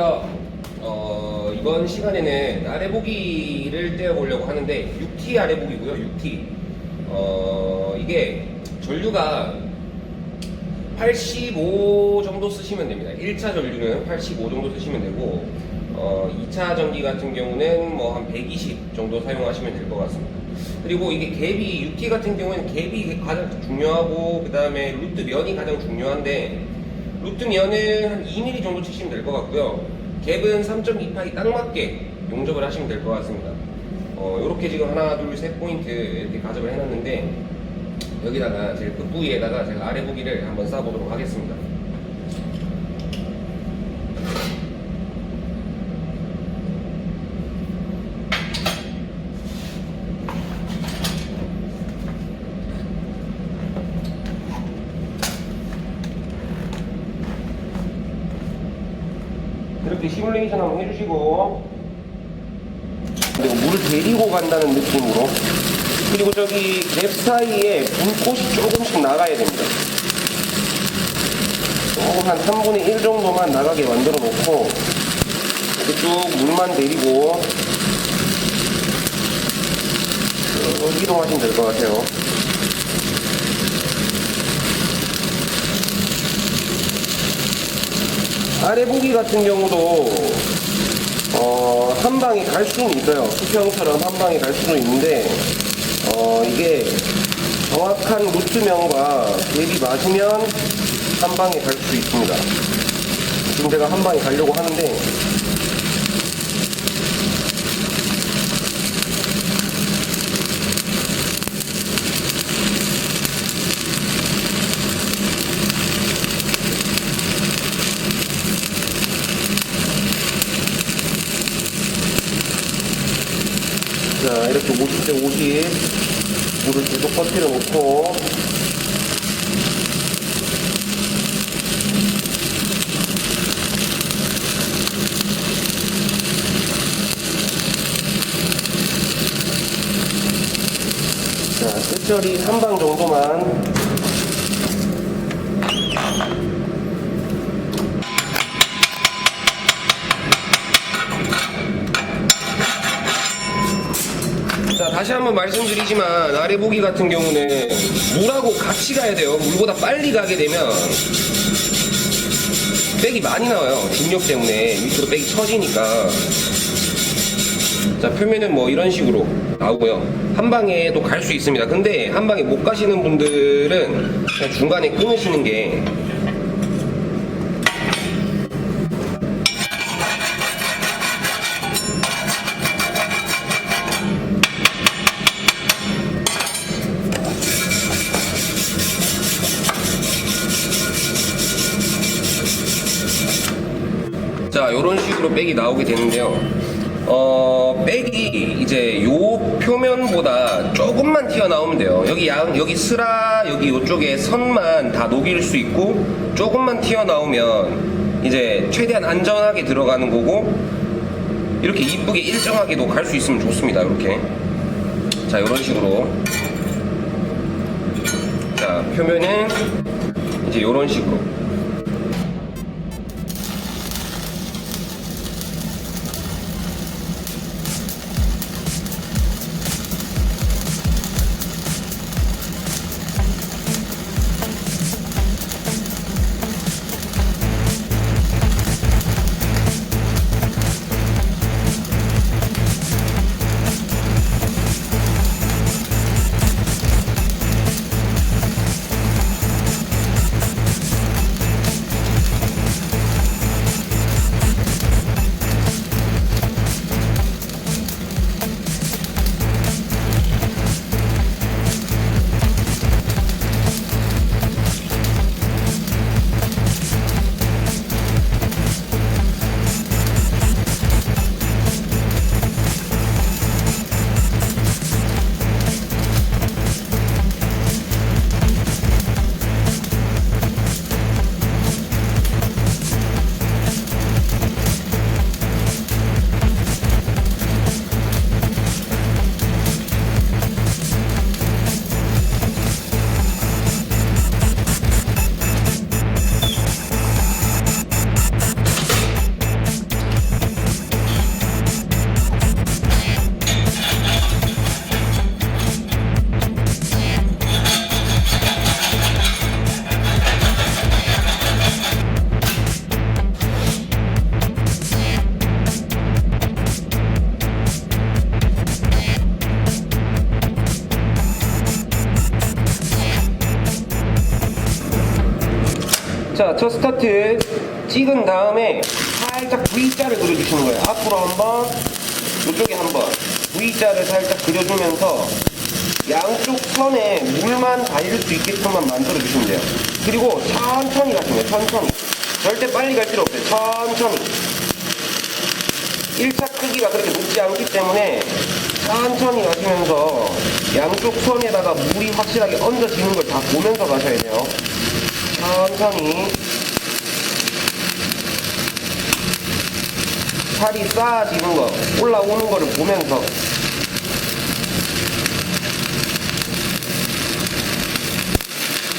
반갑습니다. 어, 이번 시간에는 아래보기를 떼어보려고 하는데 6T 아래보기고요. 6T. 어, 이게 전류가 85 정도 쓰시면 됩니다. 1차 전류는 85 정도 쓰시면 되고 어, 2차 전기 같은 경우는 뭐 한 120 정도 사용하시면 될 것 같습니다. 그리고 이게 갭이 6T 같은 경우에는 갭이 가장 중요하고 그 다음에 루트 면이 가장 중요한데 루트 면은 한 2mm 정도 치시면 될 것 같고요. 갭은 3.28이 딱 맞게 용접을 하시면 될 것 같습니다. 어, 이렇게 지금 하나, 둘, 셋 포인트 이렇게 가접을 해놨는데 여기다가 제일 끝부위에다가 제가 아래 보기를 한번 쏴보도록 하겠습니다. 이렇게 시뮬레이션 한번 해주시고. 그리고 물을 데리고 간다는 느낌으로. 그리고 저기 랩 사이에 불꽃이 조금씩 나가야 됩니다. 조금 한 3분의 1 정도만 나가게 만들어 놓고 쭉 물만 데리고. 쭉 이동하시면 될 것 같아요 아래 보기 같은 경우도 어, 한 방에 갈 수는 있어요. 수평처럼 한 방에 갈 수는 있는데 어, 이게 정확한 루트면과 갭이 맞으면 한 방에 갈 수 있습니다. 지금 제가 한 방에 가려고 하는데 자 이렇게 50대 50 물을 계속 퍼뜨려 놓고. 자 끝절이 3방 정도만 한번 말씀드리지만 아래 보기 같은 경우는 물하고 같이 가야 돼요? 물보다 빨리 가게 되면 백이 많이 나와요. 중력 때문에 밑으로 백이 처지니까. 자 표면은 뭐 이런 식으로 나오고요. 한 방에도 갈 수 있습니다. 근데 한 방에 못 가시는 분들은 중간에 끊으시는 게 자, 이런 식으로 백이 나오게 되는데요. 어, 백이 이제 요 표면보다 조금만 튀어나오면 돼요. 여기 양, 여기 스라, 여기 요쪽에 선만 다 녹일 수 있고, 조금만 튀어나오면 이제 최대한 안전하게 들어가는 거고, 이렇게 이쁘게 일정하게도 갈 수 있으면 좋습니다. 이렇게. 자, 이런 식으로. 자, 표면은 이제 이런 식으로. 첫 스타트 찍은 다음에 살짝 V자를 그려주시는 거예요. 앞으로 한 번, 이쪽에 한 번. V자를 살짝 그려주면서 양쪽 선에 물만 닿을 수 있게끔만 만들어주시면 돼요. 그리고 천천히 가시면 돼요. 천천히. 절대 빨리 갈 필요 없어요. 천천히. 1차 크기가 그렇게 높지 않기 때문에 천천히 가시면서 양쪽 선에다가 물이 확실하게 얹어지는 걸 다 보면서 가셔야 돼요. 천천히 살이 쌓아지는 거, 올라오는 거를 보면서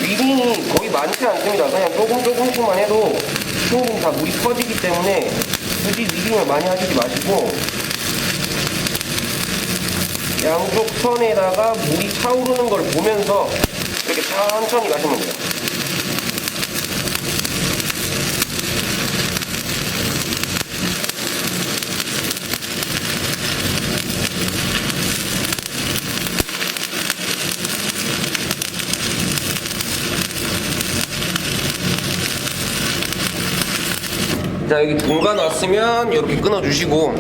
위빙이 거의 많지 않습니다. 그냥 조금 조금씩만 해도 충분히 다 물이 퍼지기 때문에 굳이 위빙을 많이 하시지 마시고 양쪽 선에다가 물이 차오르는 걸 보면서 이렇게 천천히 가시면 돼요. 자 여기 중간 왔으면 이렇게 끊어주시고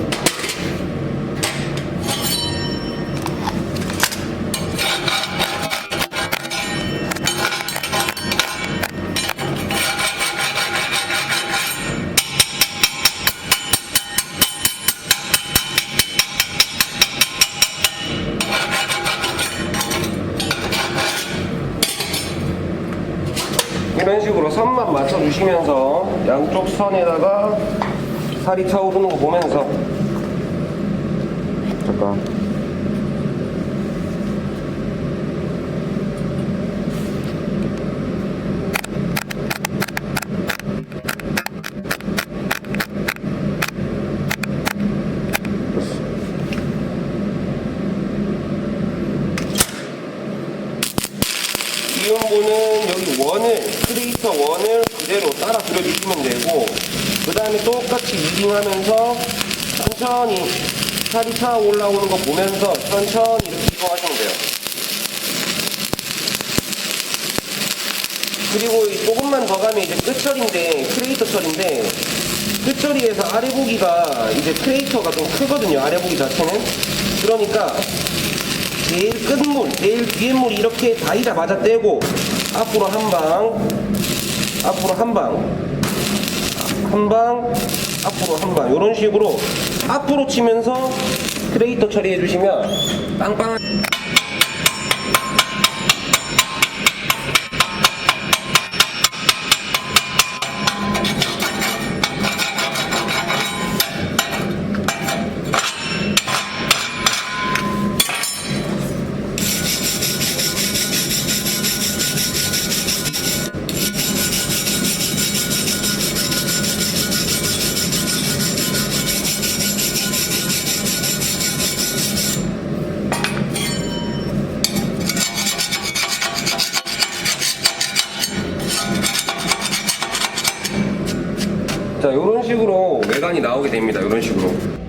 이런 식으로 선만 맞춰주시면서 양쪽 선에다가 살이 차오르는 거 보면서. 잠깐 이용부는 여기 원을 크리에이터 원을 그대로 따라 그려주시면 되고 그 다음에 똑같이 리딩하면서 천천히 살이 차 올라오는 거 보면서 천천히 이렇게 이동하시면 돼요. 그리고 이 조금만 더 가면 이제 끝처리인데 크리에이터 처리인데 끝처리에서 아래 보기가 이제 크리에이터가 좀 크거든요. 아래 보기 자체는 그러니까 제일 끝물, 제일 뒤에 물이 이렇게 다이자 맞아 떼고 앞으로 한 방, 앞으로 한 방, 한 방, 앞으로 한 방. 이런 식으로 앞으로 치면서 크레이터 처리해 주시면 빵빵. 자, 이런 식으로 외관이 나오게 됩니다. 이런 식으로.